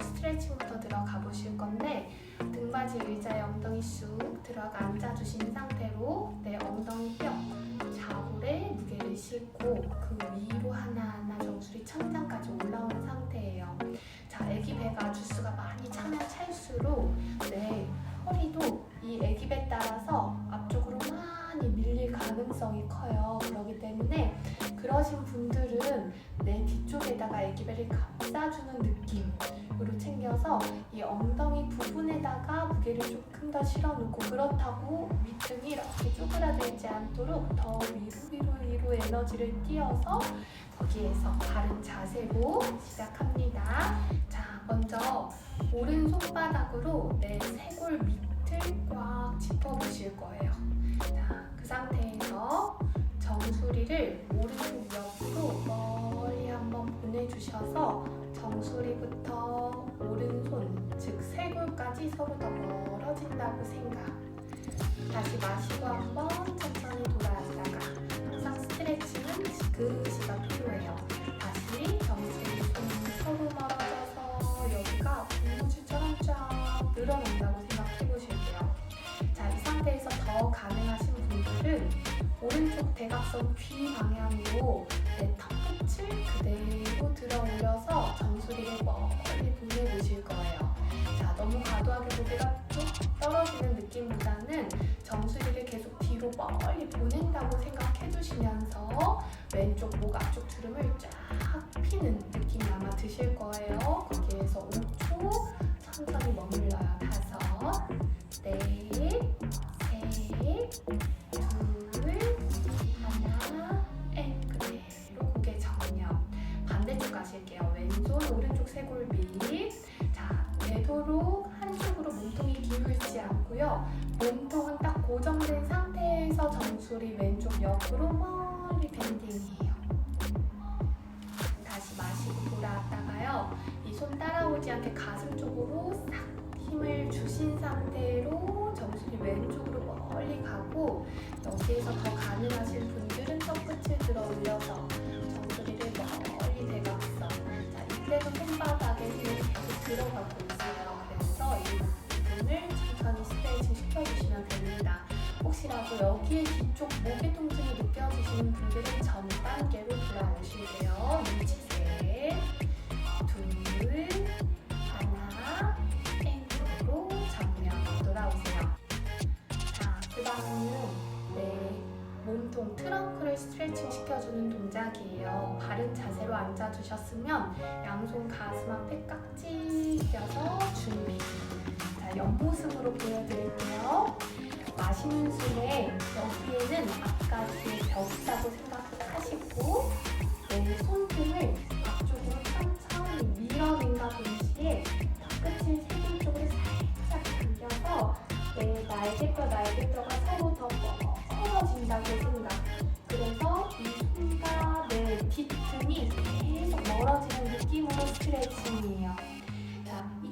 스트레칭부터 들어가 보실 건데 등받이 의자에 엉덩이 쑥 들어가 앉아주신 상태로 내 엉덩이 뼈 좌골에 무게를 싣고 그 위로 하나하나 정수리 천장까지 올라온 상태예요. 자, 아기 배가 주스가 많이 차면 찰수록 내 허리도 이 아기 배 따라서 앞쪽으로 많이 밀릴 가능성이 커요. 그렇기 때문에 그러신 분들은 내 뒤쪽에다가 아기 배를 감싸주는 느낌 으로 챙겨서 이 엉덩이 부분에다가 무게를 조금 더 실어놓고 그렇다고 밑등이 이렇게 쪼그라들지 않도록 더 위로 위로 위로 에너지를 띄어서 거기에서 바른 자세로 시작합니다. 자, 먼저 오른 손바닥으로 내 쇄골 밑을 꽉 짚어보실 거예요. 자, 그 상태에서 정수리를 오른쪽 옆으로 보내주셔서 정수리부터 오른손, 즉 쇄골까지 서로 더 멀어진다고 생각. 다시 마시고 한번 천천히 돌아왔다가 항상 스트레칭은 지그시가 필요해요. 다시 정수리 손 서로 멀어져서 여기가 분무줄처럼 쫙 늘어난다고 생각해 보실게요. 자, 이 상태에서 더 가능하신 분들은 오른쪽 대각선 귀 방향으로 내 턱끝을 그대로 들어 올려서 정수리를 멀리 보내보실 거예요. 자, 너무 과도하게 고개가 쭉 떨어지는 느낌보다는 정수리를 계속 뒤로 멀리 보낸다고 생각해 주시면서 왼쪽 목 앞쪽 주름을 쫙 피는 느낌이 아마 드실 거예요. 거기에서 5초 느껴지시는 분들은 전 단계로. 유지 셋, 둘, 하나, 땡으로 정면 돌아오세요. 자, 그 다음은 내 몸통 트렁크를 스트레칭 시켜주는 동작이에요. 바른 자세로 앉아주셨으면 양손 가슴 앞에 깍지 껴서 준비. 자, 옆모습으로 보여드릴게요. 마시는 숨에 여기에는 아까 뒤에 벽 있다고 생각하시고 내 손등을 앞쪽으로 천천히 밀어낸과 동시에 끝을 세균 쪽으로 살짝 당겨서 내 날개뼈 날개뼈가 서로 더 멀어진다고 생각. 그래서 이 손과 내 뒷등이 계속 멀어지는 느낌으로 스트레칭이에요.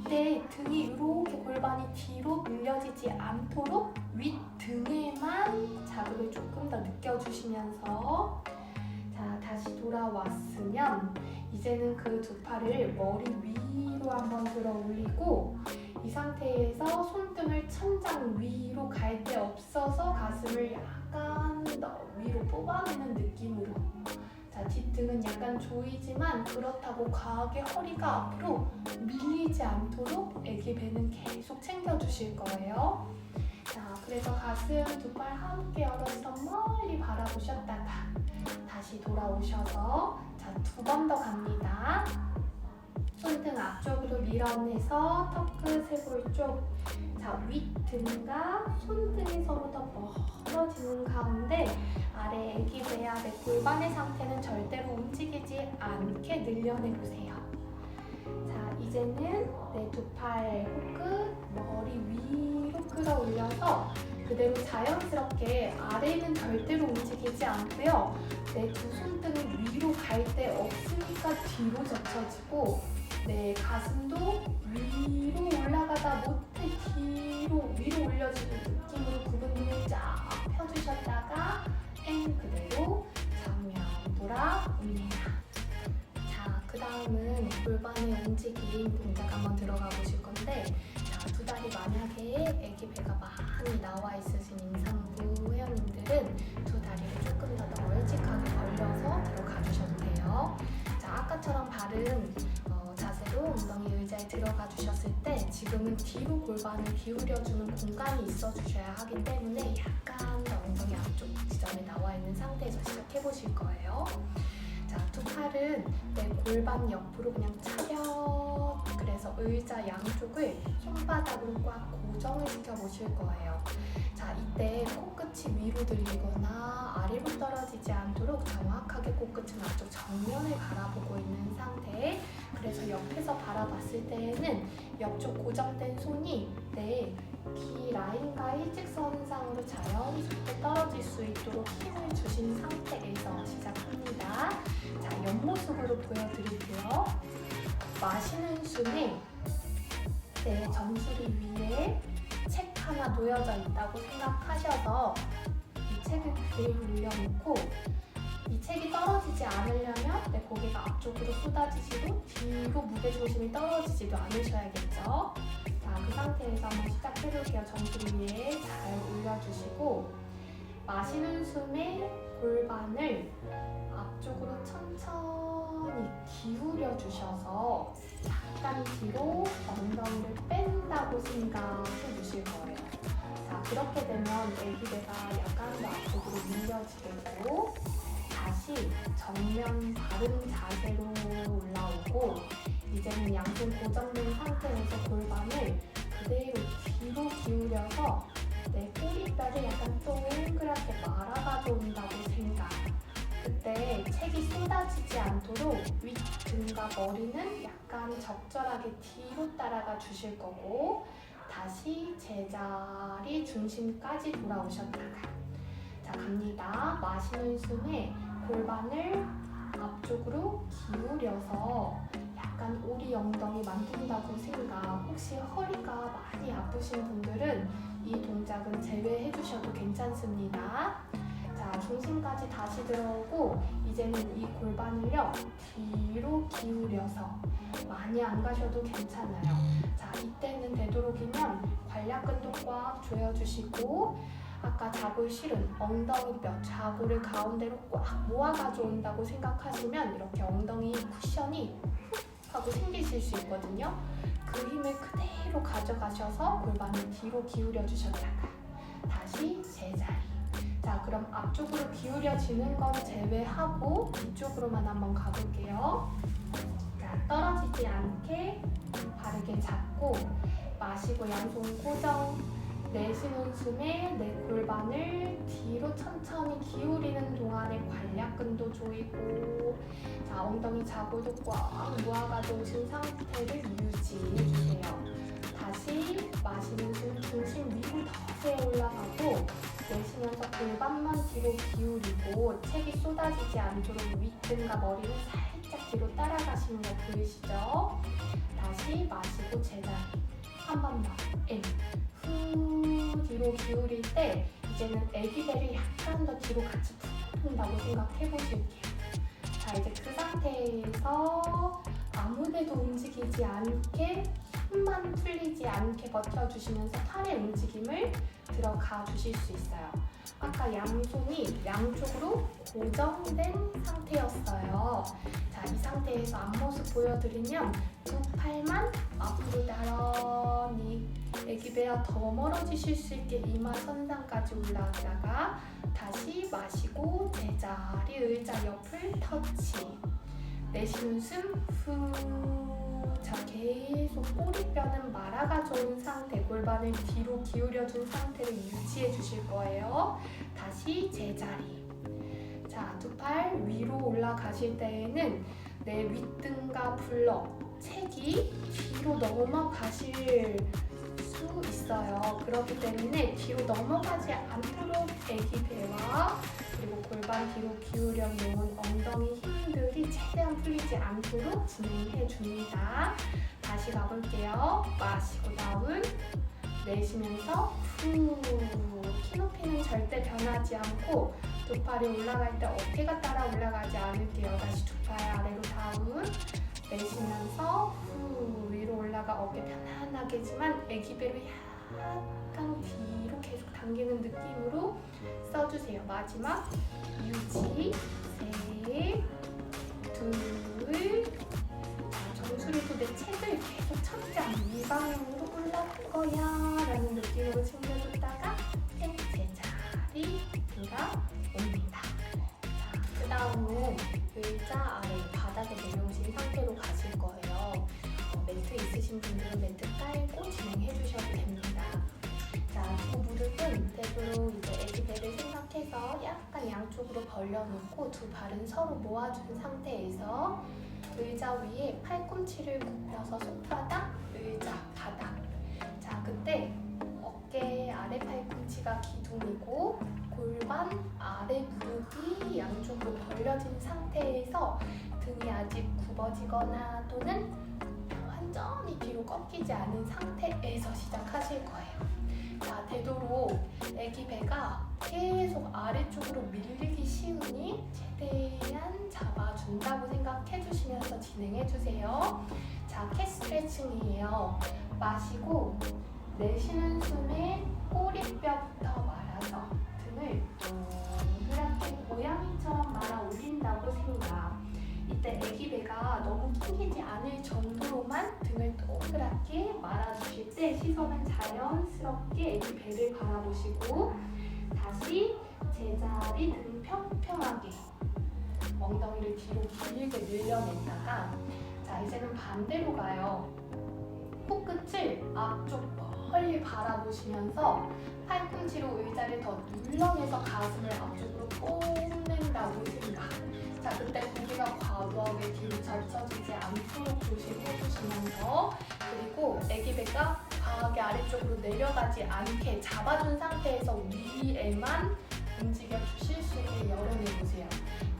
자, 이때 등이 이렇게 골반이 뒤로 밀려지지 않도록 윗등에만 자극을 조금 더 느껴주시면서 자, 다시 돌아왔으면 이제는 그 두 팔을 머리 위로 한번 들어 올리고 이 상태에서 손등을 천장 위로 갈 데 없어서 가슴을 약간 더 위로 뽑아내는 느낌으로 자, 뒷등은 약간 조이지만 그렇다고 과하게 허리가 앞으로 밀리지 않도록 애기 배는 계속 챙겨주실 거예요. 자, 그래서 가슴 두 팔 함께 열어서 멀리 바라보셨다가 다시 돌아오셔서 자, 두 번 더 갑니다. 손등 앞쪽으로 밀어내서 턱끝 쇄골 쪽. 자, 윗등과 손등이 서로 더 멀어지는 가운데 아래 배 아래 골반의 상태는 절대로 움직이지 않게 늘려내보세요. 자, 이제는 내 두팔 호끝 머리 위로 끌어올려서 그대로 자연스럽게 아래는 절대로 움직이지 않고요. 내 두 손등을 위로 갈 데 없으니까 뒤로 젖혀지고 내 가슴도 위로 올라가다 못해 뒤로 위로 올려지는 느낌으로 구분등을 쫙 펴주셨다가 펜 그리고 장면 돌아옵니다. 자, 그 다음은 골반의 움직임 동작 한번 들어가 보실 건데 자, 두 다리 만약에 애기 배가 많이 나와 있으신 임산부 회원님들은 두 다리를 조금 더 널찍하게 벌려서 들어가 주셔도 돼요. 자, 아까처럼 발은 어, 자세로 엉덩이 의자에 들어가 주셨을 때 지금은 뒤로 골반을 기울여주는 공간이 있어 주셔야 하기 때문에 약간 더 엉덩이 앞쪽 지점에 나와 있는 상태에서 시작해 보실 거예요. 자, 두 팔은 내 골반 옆으로 그냥 차렷 그래서 의자 양쪽을 손바닥으로 꽉 고정을 시켜 보실 거예요. 자, 이때 코끝이 위로 들리거나 아래로 떨어지지 않도록 정확하게 코끝은 앞쪽 정면을 바라보고 있는 상태. 그래서 옆에서 바라봤을 때에는 옆쪽 고정된 손이 내 귀 라인과 일직선상으로 자연스럽게 떨어질 수 있도록 힘을 주신 상태에서 시작합니다. 자, 옆모습으로 보여드릴게요. 마시는 숨에 내 정수리 위에 책 하나 놓여져 있다고 생각하셔서 이 책을 그대로 올려놓고 이 책이 떨어지지 않으려면 내 고개가 앞쪽으로 쏟아지시고 뒤로 무게중심이 떨어지지도 않으셔야겠죠. 자, 그 상태에서 한번 시작해볼게요. 정수리 위에 잘 올려주시고 마시는 숨에 골반을 앞쪽으로 천천히 기울여 주셔서 약간 뒤로 엉덩이를 뺀다고 생각해 주실 거예요. 자, 그렇게 되면 애기배가 약간 더 앞쪽으로 밀려지게 되고 다시 정면 바른 자세로 올라오고 이제는 양손 고정된 상태에서 골반을 그대로 뒤로 기울여서 내 꼬리뼈를 약간 동그랗게 말아가져 온다고 생각. 그때 책이 쏟아지지 않도록 윗 등과 머리는 약간 적절하게 뒤로 따라가 주실 거고 다시 제자리 중심까지 돌아오셨다가 자 갑니다. 마시는 숨에 골반을 앞쪽으로 기울여서 약간 오리 엉덩이 만든다고 생각. 혹시 허리가 많이 아프신 분들은 이 동작은 제외해 주셔도 괜찮습니다. 자, 중심까지 다시 들어오고 이제는 이 골반을요 뒤로 기울여서 많이 안 가셔도 괜찮아요. 자, 이때는 되도록이면 관략근도 꽉 조여주시고 아까 자골 실은 엉덩이 뼈 자골을 가운데로 꽉 모아 가져온다고 생각하시면 이렇게 엉덩이 쿠션이 훅 하고 생기실 수 있거든요. 그 힘을 그대로 가져가셔서 골반을 뒤로 기울여 주셨다가 다시 제자리. 자, 그럼 앞쪽으로 기울여지는 건 제외하고 이쪽으로만 한번 가볼게요. 자, 떨어지지 않게 바르게 잡고 마시고 양손 고정. 내쉬는 숨에 내 골반을 뒤로 천천히 기울이는 동안에 관략근도 조이고 자 엉덩이 자골도 꽉 모아가져 오신 상태를 유지해주세요. 다시 마시는 숨 중심 위로 더 세어 올라가고 내쉬면서 골반만 뒤로 기울이고 책이 쏟아지지 않도록 윗등과 머리를 살짝 뒤로 따라가시는 거 보이시죠? 다시 마시고 제자리 한 번 더. 인. 후 뒤로 기울일 때 이제는 애기 배를 약간 더 뒤로 같이 푹 푼다고 생각해 보실게요. 자 이제 그 상태에서 아무데도 움직이지 않게 힘만 풀리지 않게 버텨주시면서 팔의 움직임을 들어가 주실 수 있어요. 아까 양손이 양쪽으로 고정된 상태였어요. 자, 이 상태에서 앞모습 보여드리면 두 팔만 앞으로 나란히 애기 배가 더 멀어지실 수 있게 이마 선상까지 올라가다가 다시 마시고 제자리 의자 옆을 터치 내쉬는 숨 후. 자 계속 꼬리뼈는 말아가져 온 상태 골반을 뒤로 기울여준 상태를 유지해 주실 거예요 다시 제자리 자 두 팔 위로 올라가실 때에는 내 윗등과 블럭 책이 뒤로 넘어가실 수 있어요. 그렇기 때문에 뒤로 넘어가지 않도록 애기 배와 그리고 골반 뒤로 기울여 놓은 엉덩이 힘들이 최대한 풀리지 않도록 진행해 줍니다. 다시 가볼게요. 마시고 다운 내쉬면서 후 키높이는 절대 변하지 않고 두 팔이 올라갈 때 어깨가 따라 올라가지 않을게요. 다시 두 팔 아래로 다운 내쉬면서 후 위로 올라가 어깨 편안하게지만 애기 배를 약간 뒤로 계속 당기는 느낌으로 써주세요. 마지막 유지 셋, 둘, 계속 천장 이 방향으로 올라갈 거야 라는 느낌으로 챙겨줬다가 네, 제자리 돌아옵니다. 자, 그 다음은 의자 아래 바닥에 내려오신 상태로 가실 거예요. 어, 매트 있으신 분들은 매트 깔고 벌려놓고 두 발은 서로 모아준 상태에서 의자 위에 팔꿈치를 굽혀서 손바닥, 의자, 바닥. 자, 그때 어깨 아래 팔꿈치가 기둥이고 골반 아래 무릎이 양쪽으로 벌려진 상태에서 등이 아직 굽어지거나 또는 완전히 뒤로 꺾이지 않은 상태에서 시작하실 거예요. 자, 되도록 아기 배가 계속 아래쪽으로 밀리기 쉬우니 최대한 잡아준다고 생각해 주시면서 진행해 주세요. 자, 캣 스트레칭이에요. 마시고 내쉬는 숨에 꼬리뼈부터 말아서 등을 동그랗게 고양이처럼 말아 올린다고 생각. 이때 아기 배가 너무 낑기지 않을 정도로만 등을 동그랗게 말아주실 때 시선은 자연스럽게 아기 배를 바라보시고 다시 제자리 등 평평하게 엉덩이를 뒤로 길게 늘려냈다가 자 이제는 반대로 가요. 코끝을 앞쪽 멀리 바라보시면서 팔꿈치로 의자를 더 눌러내서 가슴을 앞쪽으로 뽐낸다고 생각. 자, 그때 고개가 과도하게 뒤로 젖혀지지 않도록 조심해 주시면서 그리고 아기 배가 과하게 아래쪽으로 내려가지 않게 잡아준 상태에서 위에만 움직여 주실 수 있게 열어내 보세요.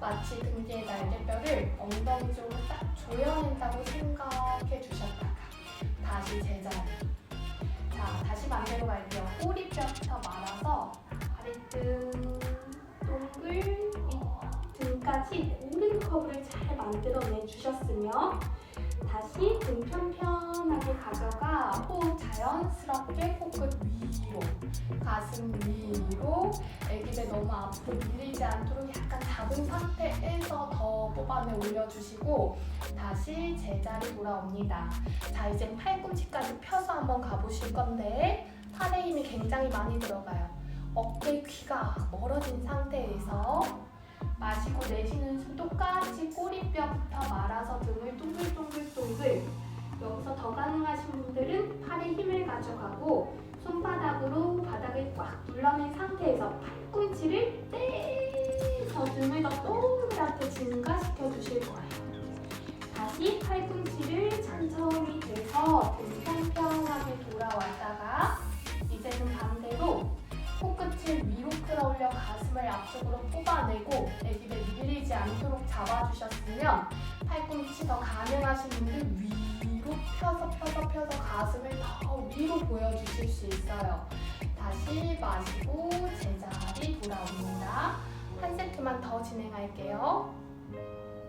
마치 등 뒤의 날개뼈를 엉덩이 쪽으로 딱 조여낸다고 생각해 주셨다가 다시 제자리. 자, 다시 반대로 갈게요. 꼬리뼈부터 말아서 아래등 만들어내 주셨으면 다시 등 편편하게 가져가 호흡 자연스럽게 코끝 위로 가슴 위로 애기배 너무 앞으로 밀리지 않도록 약간 잡은 상태에서 더 뽑아내 올려주시고 다시 제자리 돌아옵니다. 자 이제 팔꿈치까지 펴서 한번 가보실 건데 팔에 힘이 굉장히 많이 들어가요. 어깨 귀가 멀어진 상태에서 마시고 내쉬는 숨 똑같이 꼬리뼈부터 말아서 등을 동글동글동글. 여기서 더 가능하신 분들은 팔에 힘을 가져가고 손바닥으로 바닥을 꽉 눌러낸 상태에서 팔꿈치를 떼서 등을 더 동그랗게 마시고 제자리 돌아옵니다. 한 세트만 더 진행할게요.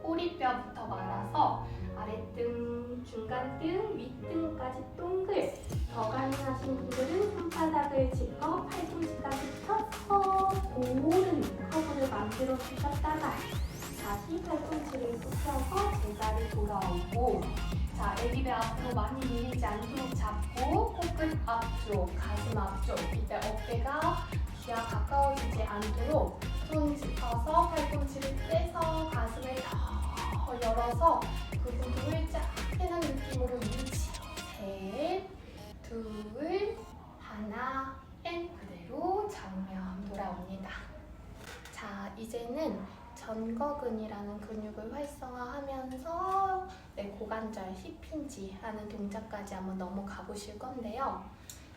꼬리뼈부터 말아서 아랫등, 중간등, 윗등까지 동글 더 가능하신 분들은 손바닥을 짚어 팔꿈치까지 펴서 고른 커브를 만들어 주셨다가 다시 팔꿈치를 굽혀서 제자리 돌아오고 자, 애기 배 앞으로 많이 밀리지 않도록 잡고 코끝 앞쪽, 가슴 앞쪽 이때 어깨가 귀와 가까워지지 않도록 손 짚어서 팔꿈치를 떼서 가슴을 더 열어서 그분들을 쫙 빼는 느낌으로 유지 셋, 둘, 하나 앤 그대로 정면 돌아옵니다. 자, 이제는 전거근이라는 근육을 활성화하면서 내 고관절 힙힌지 하는 동작까지 한번 넘어가 보실 건데요.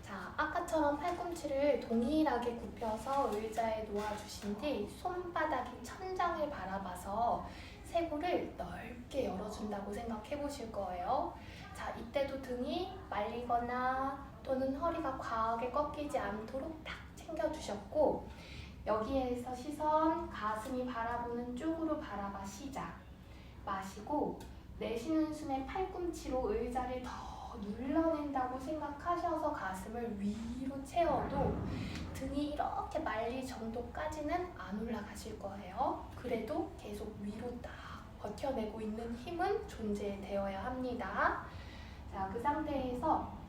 자, 아까처럼 팔꿈치를 동일하게 굽혀서 의자에 놓아주신 뒤 손바닥이 천장을 바라봐서 쇄골을 넓게 열어준다고 생각해 보실 거예요. 자, 이때도 등이 말리거나 또는 허리가 과하게 꺾이지 않도록 딱 챙겨주셨고 여기에서 시선 가슴이 바라보는 쪽으로 바라봐 시작. 마시고 내쉬는 숨에 팔꿈치로 의자를 더 눌러낸다고 생각하셔서 가슴을 위로 채워도 등이 이렇게 말릴 정도까지는 안 올라가실 거예요. 그래도 계속 위로 딱 버텨내고 있는 힘은 존재되어야 합니다. 자, 그 상태에서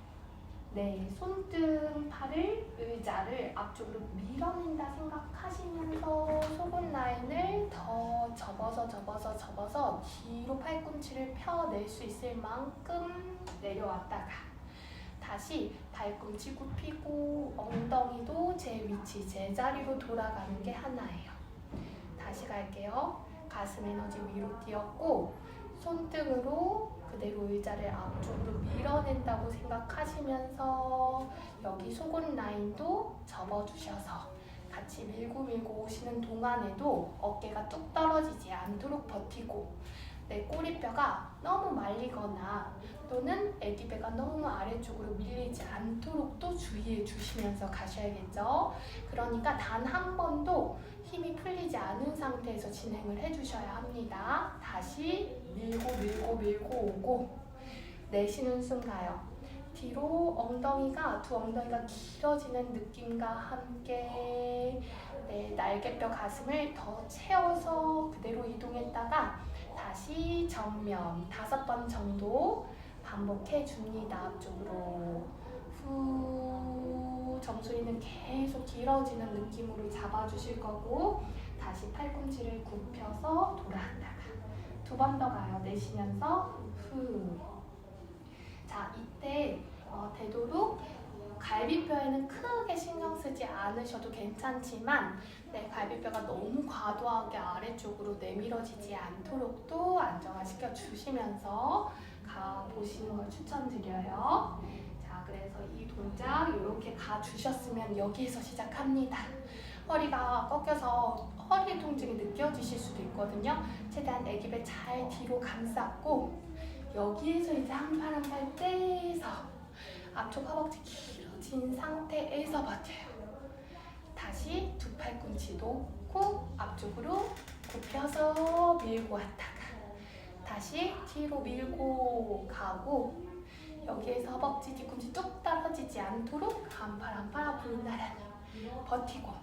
네, 손등 팔을 의자를 앞쪽으로 밀어낸다 생각하시면서 속은 라인을 더 접어서 접어서 접어서 뒤로 팔꿈치를 펴낼 수 있을 만큼 내려왔다가 다시 발꿈치 굽히고 엉덩이도 제 위치, 제자리로 돌아가는 게 하나예요. 다시 갈게요. 가슴 에너지 위로 뛰었고 손등으로 그대로 의자를 앞쪽으로 밀어낸다고 생각하시면서 여기 속은 라인도 접어주셔서 같이 밀고 밀고 오시는 동안에도 어깨가 뚝 떨어지지 않도록 버티고 내 꼬리뼈가 너무 말리거나 또는 애기배가 너무 아래쪽으로 밀리지 않도록 또 주의해 주시면서 가셔야겠죠. 그러니까 단 한 번도 힘이 풀리지 않은 상태에서 진행을 해주셔야 합니다. 다시 밀고 밀고 밀고 오고 내쉬는 숨 가요. 뒤로 엉덩이가 두 엉덩이가 길어지는 느낌과 함께 네, 날개뼈 가슴을 더 채워서 그대로 이동했다가 다시 정면 다섯 번 정도 반복해 줍니다. 앞쪽으로 후 정수리는 계속 길어지는 느낌으로 잡아주실 거고 다시 팔꿈치를 굽혀서 돌아왔다가 두 번 더 가요. 내쉬면서 후. 자 이때 어, 되도록 갈비뼈에는 크게 신경 쓰지 않으셔도 괜찮지만 네, 갈비뼈가 너무 과도하게 아래쪽으로 내밀어지지 않도록 또 안정화시켜 주시면서 가 보시는 걸 추천드려요. 자, 그래서 이 동작 이렇게 가 주셨으면 여기에서 시작합니다. 허리가 꺾여서 허리 통증이 느껴지실 수도 있거든요. 최대한 애기배 잘 뒤로 감쌌고 여기에서 이제 한팔한팔 떼서 앞쪽 허벅지 길어진 상태에서 버텨요. 다시 두 팔꿈치 놓고 앞쪽으로 굽혀서 밀고 왔다가 다시 뒤로 밀고 가고 여기에서 허벅지 뒤꿈치 뚝 떨어지지 않도록 한 팔 한 팔 앞으로 나란히 버티고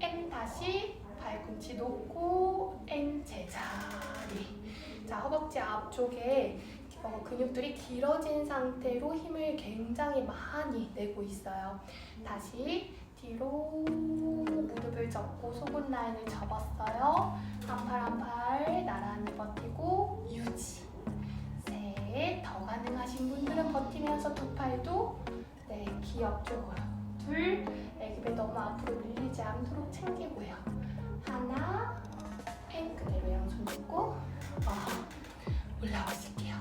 앤 다시 발꿈치 놓고 앤 제자리. 자 허벅지 앞쪽에 어, 근육들이 길어진 상태로 힘을 굉장히 많이 내고 있어요. 다시 뒤로 무릎을 접고 속은 라인을 접었어요. 한 팔 한 팔 나란히 버티고 유지. 셋 더 가능하신 분들은 버티면서 두 팔도 네, 귀 옆쪽으로. 둘 애기배 너무 앞으로 밀리지 않도록 챙기고요 하나 앤 그대로 양손 잡고 어, 올라오실게요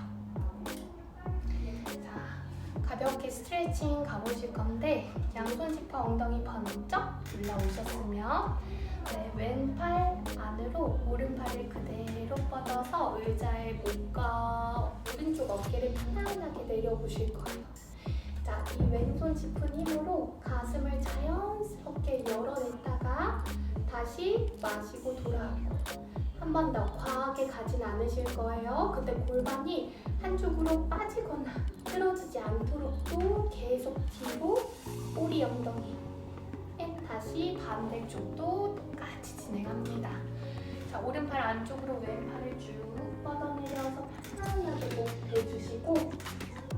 자 가볍게 스트레칭 가보실 건데 양손 짚어 엉덩이 번쩍 올라오셨으면 네, 왼팔 안으로 오른팔을 그대로 뻗어서 의자의 목과 오른쪽 어깨를 편안하게 내려보실 거예요. 자, 이 왼손 짚은 힘으로 가슴을 자연스럽게 열어냈다가 다시 마시고 돌아오고 한번 더 과하게 가진 않으실 거예요. 근데 골반이 한쪽으로 빠지거나 틀어지지 않도록 또 계속 뒤로 꼬리 엉덩이 앤 다시 반대쪽도 똑같이 진행합니다. 자, 오른팔 안쪽으로 왼팔을 쭉 뻗어내려서 편안하게 목 대주시고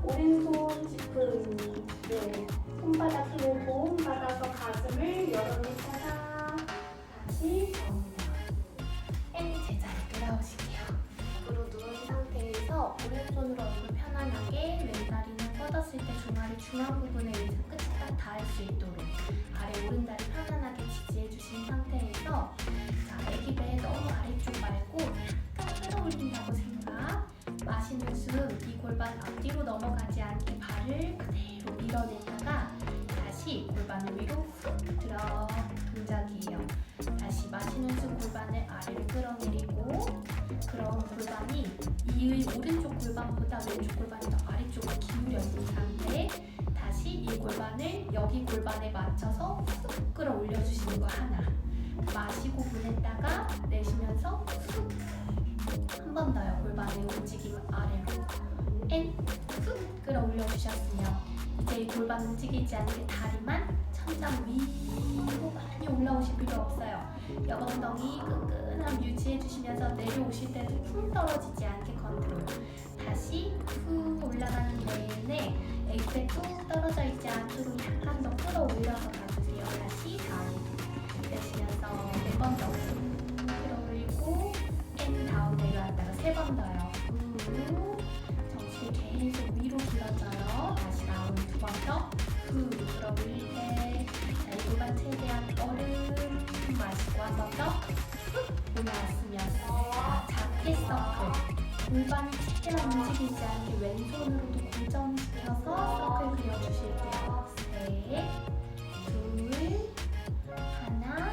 오른손 짚은 네, 손바닥 힘을 보험 받아서 가슴을 열어내다가 다시 앤 제자리 돌아오실게요. 앞으로 누운 상태에서 오른손으로 얼굴 편안하게 왼다리는 뻗었을 때 종아리 중앙 부분에 의자 끝까지 내쉬면서 한 번 더요 골반의 움직임 아래로 앤훅 끌어올려 주셨으면 이제 이 골반 움직이지 않게 다리만 천장 위로 많이 올라오실 필요 없어요 옆 엉덩이 끈끈함 유지 유지해 주시면서 내려오실 때도 쿵 떨어지지 않게 컨트롤. 다시 후 올라가는 내내 애기배 뚝 떨어져 있지 않도록 약간 더 끌어올려서 가주세요. 다시 다운. 내쉬면서 네번 더. 끌어올리고 앤 다운 내려왔다가 세 번 더요. 후. 정신 계속 위로 불러줘요. 다시 다운 두번 더. 후. 끌어올릴 때. 자, 이거가 최대한 얼음 마시고 한 번 더. 후. 올라왔으면서. 자, 작게 서클. 골반이 최대한 움직이지 않게 왼손으로도 고정시켜서 서클 그려주실게요. 셋, 둘, 하나.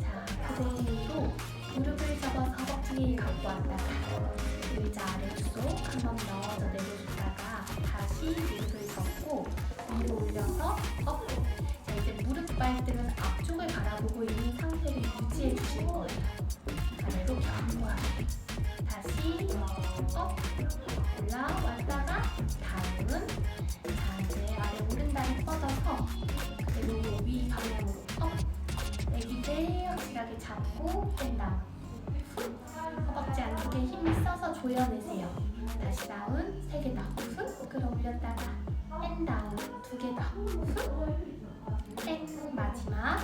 자, 그대로 무릎을 잡아서 허벅지 갖고 왔다가 의자 한번 넣어서 내려줬다가 다시 무릎을 접고 위로 올려서 업. 자, 이제 무릎 발등은 앞쪽을 바라보고 있는 상태를 유지해 주실 거예요. 아래로 견고하게. 다시 업 올라왔다가 다음 자 이제 아래 오른 다리 뻗어서 그대로 위 방향으로 업 애기들 확실하게 잡고 뺀다. 후 허벅지 안쪽에 힘을 써서 조여내세요. 다시 다운 세 개더후 끌어올렸다가 뺀 다운 두개더후땡. 마지막.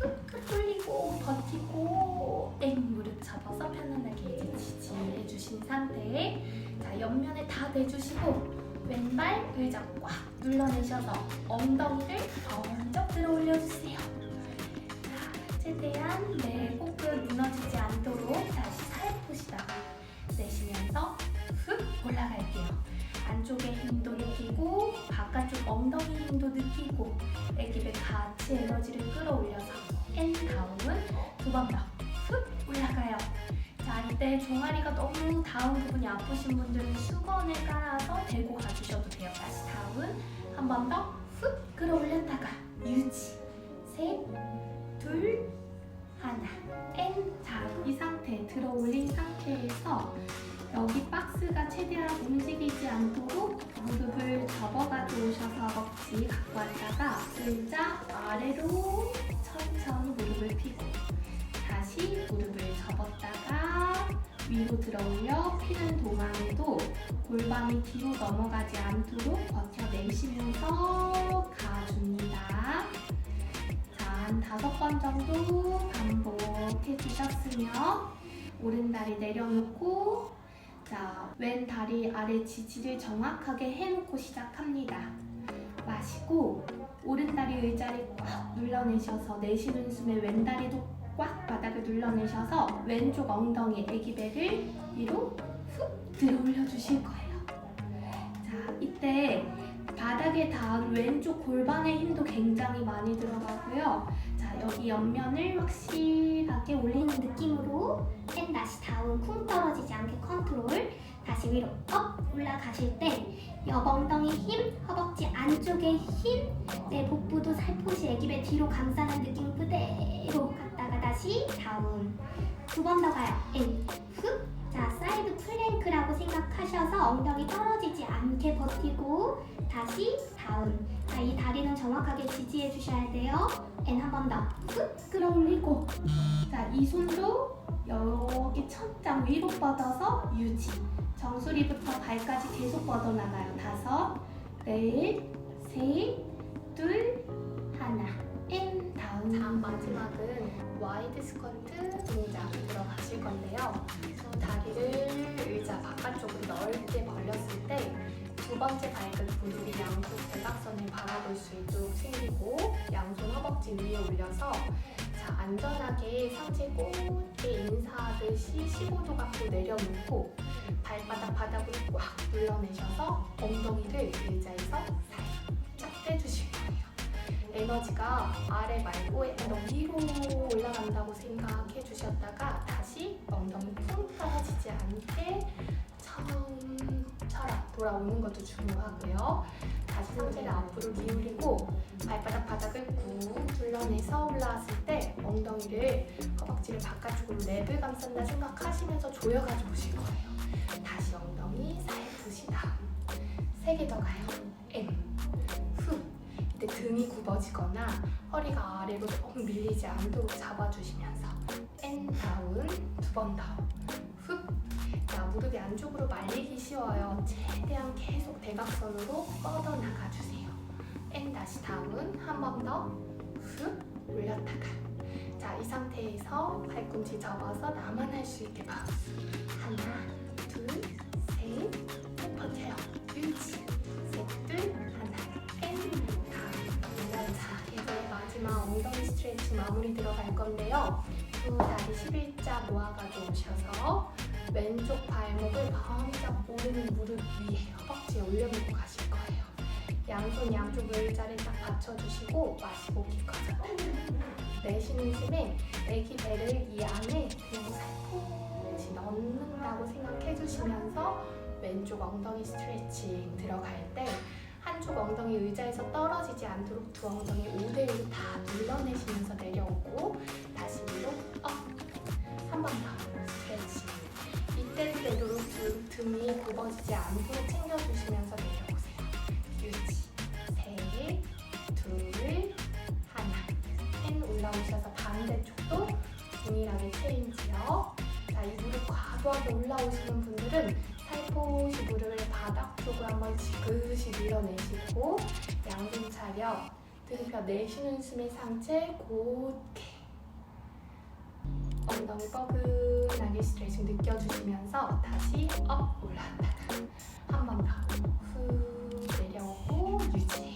후 돌리고 버티고 땡. 무릎 접어서 편안하게 이제 지지해 주신 상태에 자 옆면에 다 대주시고 왼발 의자 꽉 눌러내셔서 엉덩이를 번쩍 들어 올려주세요. 자 최대한 내 호흡 무너지지 않도록 다시 살포시다가 내쉬면서 훅 올라갈게요. 안쪽에 힘도 느끼고 바깥쪽 엉덩이 힘도 느끼고 애기배 같이 에너지를 끌어올려서 앤 다음은 두 번 더 훅 올라가요. 자 이때 종아리가 너무 다운 부분이 아프신 분들은 수건을 깔아서 대고 가주셔도 돼요. 다시 다운 한 번 더 훅 끌어올렸다가 유지 셋 둘 하나 앤자이 상태 들어 올린 상태에서 여기 박스가 최대한 움직이지 않도록 무릎을 접어가지고 오셔서 허벅지 갖고 왔다가 의자 아래로 천천히 무릎을 펴고 다시 무릎을 접었다가 위로 들어 올려 피는 동안에도 골반이 뒤로 넘어가지 않도록 버텨내시면서 가줍니다. 번 정도 반복해 주셨으며 오른다리 내려놓고 자, 왼 다리 아래 지지를 정확하게 해놓고 시작합니다. 마시고 오른다리 의자를 꽉 눌러내셔서 내쉬는 숨에 왼다리도 꽉 바닥을 눌러내셔서 왼쪽 엉덩이 애기배를 위로 훅 들어 올려 주실 거예요. 자, 이때 바닥에 닿은 왼쪽 골반의 힘도 굉장히 많이 들어가고요. 자, 여기 옆면을 확실하게 올리는 느낌으로 앤 다시 다운 쿵 떨어지지 않게 컨트롤 다시 위로 업 올라가실 때 옆엉덩이 힘, 허벅지 안쪽에 힘, 내 복부도 살포시 애기배 뒤로 감싸는 느낌 그대로 갔다가 다시 다운. 두 번 더 가요. 앤, 훅 자, 플랭크라고 생각하셔서 엉덩이 떨어지지 않게 버티고 다시 다운 자, 이 다리는 정확하게 지지해 주셔야 돼요 앤 한 번더훅 끌어올리고 자, 이 손도 여기 천장 위로 뻗어서 유지. 정수리부터 발까지 계속 뻗어나가요. 다섯, 넷, 셋, 둘, 하나. 앤 다운. 자, 마지막은 와이드 스쿼트 동작 들어가실 건데요. 두 다리를 의자 바깥쪽으로 넓게 벌렸을 때 두 번째 발끝 무릎이 양쪽 대각선을 바라볼 수 있도록 생기고 양손 허벅지 위에 올려서 자, 안전하게 상체 곧게 인사하듯이 15도 각도 내려놓고 발바닥 바닥으로 꽉 눌러내셔서 엉덩이를 의자에서 살짝 떼주실 거예요. 에너지가 아래 말고 위로 올라간다고 생각해 주셨다가 다시 엉덩이 쿵 떨어지지 않게 처음처럼 돌아오는 것도 중요하고요. 다시 상체를 앞으로 기울이고 발바닥 바닥을 꾹 눌러내서 올라왔을 때 엉덩이를 허벅지를 바깥쪽으로 랩을 감싼다 생각하시면서 조여가지고 오실 거예요. 다시 엉덩이 살푸시다. 세 개 더 가요. 엠, 후. 이때 등이 굽어지거나 허리가 아래로 너무 밀리지 않도록 잡아주시면서 앤 다운 두번 더. 훅. 자, 무릎이 안쪽으로 말리기 쉬워요. 최대한 계속 대각선으로 뻗어 나가주세요. 앤 다시 다운 한 번 더. 훅 올렸다가. 자, 이 상태에서 팔꿈치 접어서 나만 할 수 있게 바운스. 하나, 들어갈 건데요. 두 다리 11자 모아가지고 오셔서 왼쪽 발목을 바짝 오르는 무릎 위에 허벅지에 올려놓고 가실 거예요. 양손 양쪽 의자를 딱 받쳐주시고 마시고 키 커져. 내쉬는 숨에 애기 배를 이 안에 그냥 살포시 넣는다고 생각해 주시면서 왼쪽 엉덩이 스트레칭 들어갈 때 한쪽 엉덩이 의자에서 떨어지지 않도록 두 엉덩이 5대1로 다 눌러내시면서 내려오고 다시 위로 업. 한 번 더 스트레칭. 이때는 되도록 등- 등이 굽어지지 않도록 챙겨주시면서 내려오세요. 유지. 셋, 둘, 하나. 펜 올라오셔서 반대쪽도 동일하게 체인지요. 자, 이 무릎 과도하게 올라오시는 분들은 살포시 무릎을 바닥 쪽으로 한번 지그시 밀어내시고 양손 차려. 등뼈 내쉬는 숨의 상체 곧게. 엉덩이 뻐근하게 스트레칭 느껴주시면서 다시 업 올라왔다가 한 번 더 후 내려오고 유지